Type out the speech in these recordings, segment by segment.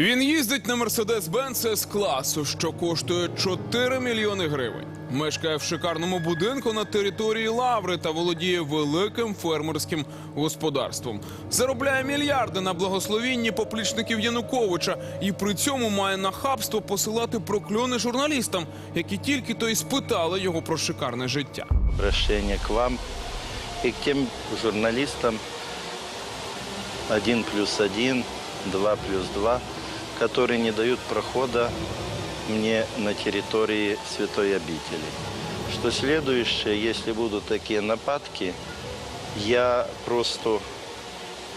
Він їздить на Mercedes-Benz S-класу, що коштує 4 мільйони гривень. Мешкає в шикарному будинку на території Лаври та володіє великим фермерським господарством. Заробляє мільярди на благословінні поплічників Януковича і при цьому має нахабство посилати прокльони журналістам, які тільки то й спитали його про шикарне життя. обращение к вам и к тем журналистам 1 плюс 1, 2 плюс 2, которые не дают прохода мне на территории Святой обители. Что следующее, если будут такие нападки, я просто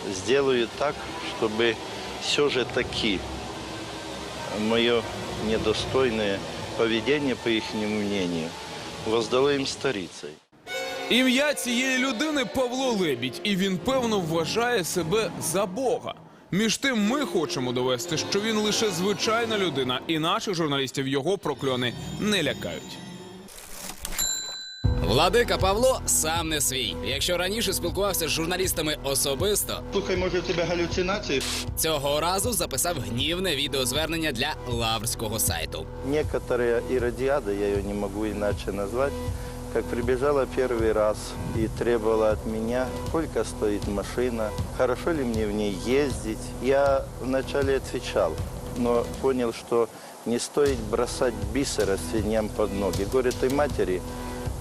сделаю так, чтобы все же таки мое недостойное поведение, по их мнению, воздало им старицей. Ім'я цієї людини Павло Лебідь, і він певно вважає себе за Бога. Між тим, ми хочемо довести, що він лише звичайна людина, і наших журналістів його прокльони не лякають. Владика Павло сам не свій. Якщо раніше спілкувався з журналістами особисто, Слухай, може, у тебе галюцинації? цього разу записав гнівне відеозвернення для лаврського сайту. Некоторые иродиады, я ее не могу иначе назвать, как прибежала первый раз и требовала от меня, сколько стоит машина, хорошо ли мне в ней ездить. Я вначале отвечал, но понял, что не стоит бросать бисера свиньям под ноги. Горе той матери,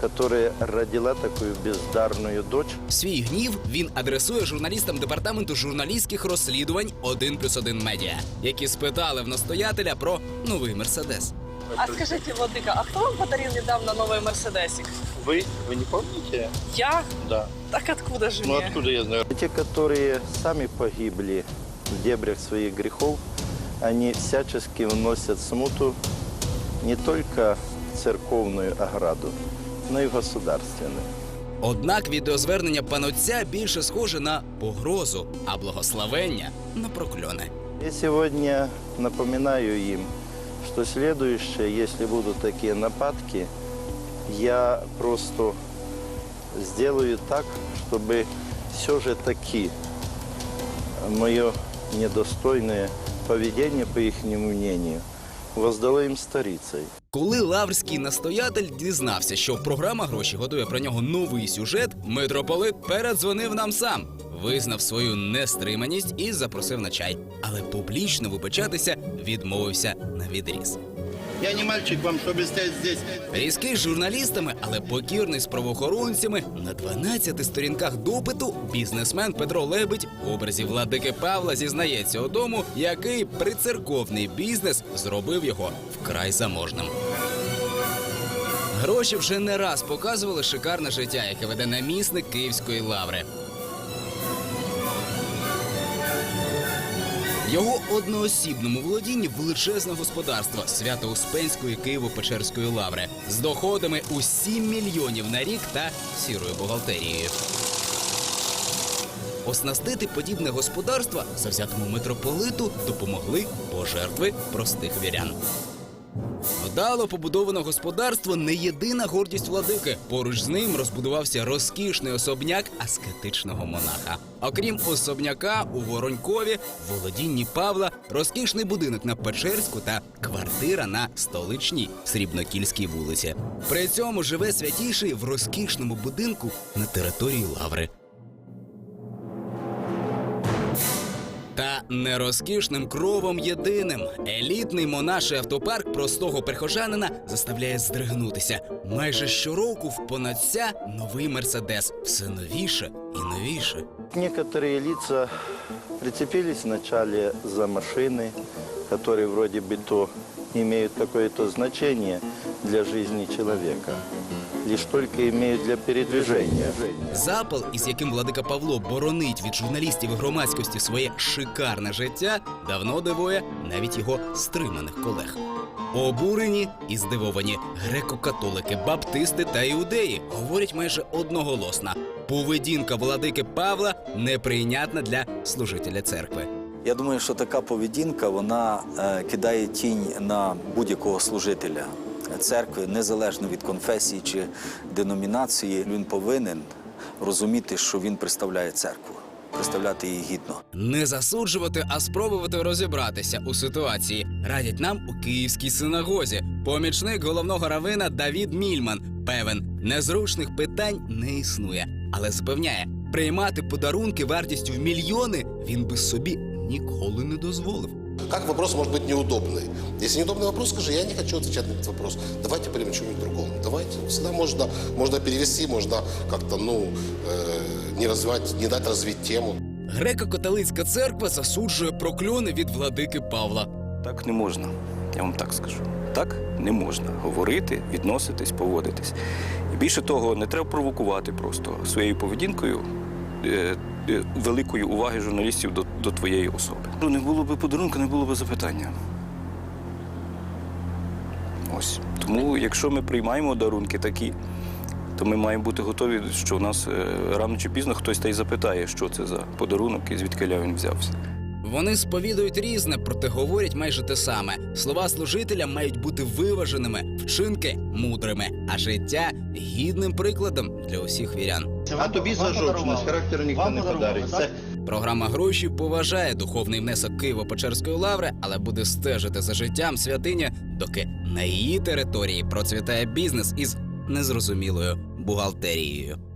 которая родила такую бездарную дочь. Свій гнів він адресує журналістам департаменту журналістських розслідувань 1 плюс 1 медіа, які спитали в настоятеля про новий мерседес. А скажите, Владыка, а кто вам подарил недавно новый Мерседесик? Вы, вы не помните? Я? Да. Так откуда же Ну мне? откуда я знаю? Те, которые сами погибли в дебрях своих грехов, они всячески вносят смуту не только в церковную ограду, но и в государственную. Однак відеозвернення панотця більше схоже на погрозу, а благословення на прокльони. Я сегодня напоминаю им, что следующее, если будут такие нападки, я просто сделаю так, чтобы все же таки мое недостойное поведение, по их мнению, воздало им старицей. Коли лаврський настоятель дізнався, що програма гроші готує про нього новий сюжет, митрополит передзвонив нам сам, визнав свою нестриманість і запросив на чай. Але публічно вибачатися відмовився на відріз. Я не мальчик вам, чтобы стоять здесь. Різкий з журналістами, але покірний з правоохоронцями на 12 сторінках допиту бізнесмен Петро Лебедь в образі владики Павла зізнається у тому, який прицерковний бізнес зробив його вкрай заможним. Гроші вже не раз показували шикарне життя, яке веде намісник Київської лаври. Його одноосібному володінні величезне господарство Свято-Успенської Києво-Печерської лаври з доходами у 7 мільйонів на рік та сірою бухгалтерією. Оснастити подібне господарство завзятому митрополиту допомогли пожертви простих вірян. Вдало побудоване господарство не єдина гордість владики. Поруч з ним розбудувався розкішний особняк аскетичного монаха. Окрім особняка у Воронькові, володінні Павла розкішний будинок на Печерську та квартира на столичній Срібнокільській вулиці. При цьому живе святіший в розкішному будинку на території лаври. не розкішним кровом єдиним. Елітний монаший автопарк простого прихожанина заставляє здригнутися. Майже щороку в понадця новий мерседес. Все новіше і новіше. Некоторые лица прицепились вначале за машины, которые вроде бы то имеют какое-то значение для жизни человека, лишь только имеют для передвижения. Запал, із яким владика Павло боронить від журналістів і громадськості своє шикарне життя, давно дивує навіть його стриманих колег. Обурені і здивовані греко-католики, баптисти та іудеї говорять майже одноголосно. Поведінка владики Павла неприйнятна для служителя церкви. Я думаю, що така поведінка вона е, кидає тінь на будь-якого служителя церкви, незалежно від конфесії чи деномінації. Він повинен розуміти, що він представляє церкву. представляти її гідно. Не засуджувати, а спробувати розібратися у ситуації радять нам у київській синагозі. Помічник головного равина Давід Мільман певен, незручних питань не існує, але запевняє, приймати подарунки вартістю в мільйони він би собі ніколи не дозволив. Как вопрос может быть неудобный? Если неудобный вопрос, скажи, я не хочу отвечать на этот вопрос. Давайте примем о чем-нибудь другом. Давайте. Всегда можно, можно перевести, можно как-то, ну, э, не развивать, не дать развить тему. Греко-католицька церква засуджує прокльони від владики Павла. Так не можна, я вам так скажу. Так не можна говорити, відноситись, поводитись. І більше того, не треба провокувати просто своєю поведінкою е, е, великої уваги журналістів до, до твоєї особи. Ну, не було би подарунку, не було би запитання. Ось. Тому, якщо ми приймаємо дарунки такі, то ми маємо бути готові, що в нас е, рано чи пізно хтось та й запитає, що це за подарунок і звідки він взявся. Вони сповідують різне, проте говорять майже те саме. Слова служителя мають бути виваженими, вчинки мудрими, а життя гідним прикладом для усіх вірян. А тобі за жовчність характеру ніхто не подарить. Це Програма гроші поважає духовний внесок Києво-Печерської лаври, але буде стежити за життям святині, доки на її території процвітає бізнес із незрозумілою бухгалтерією.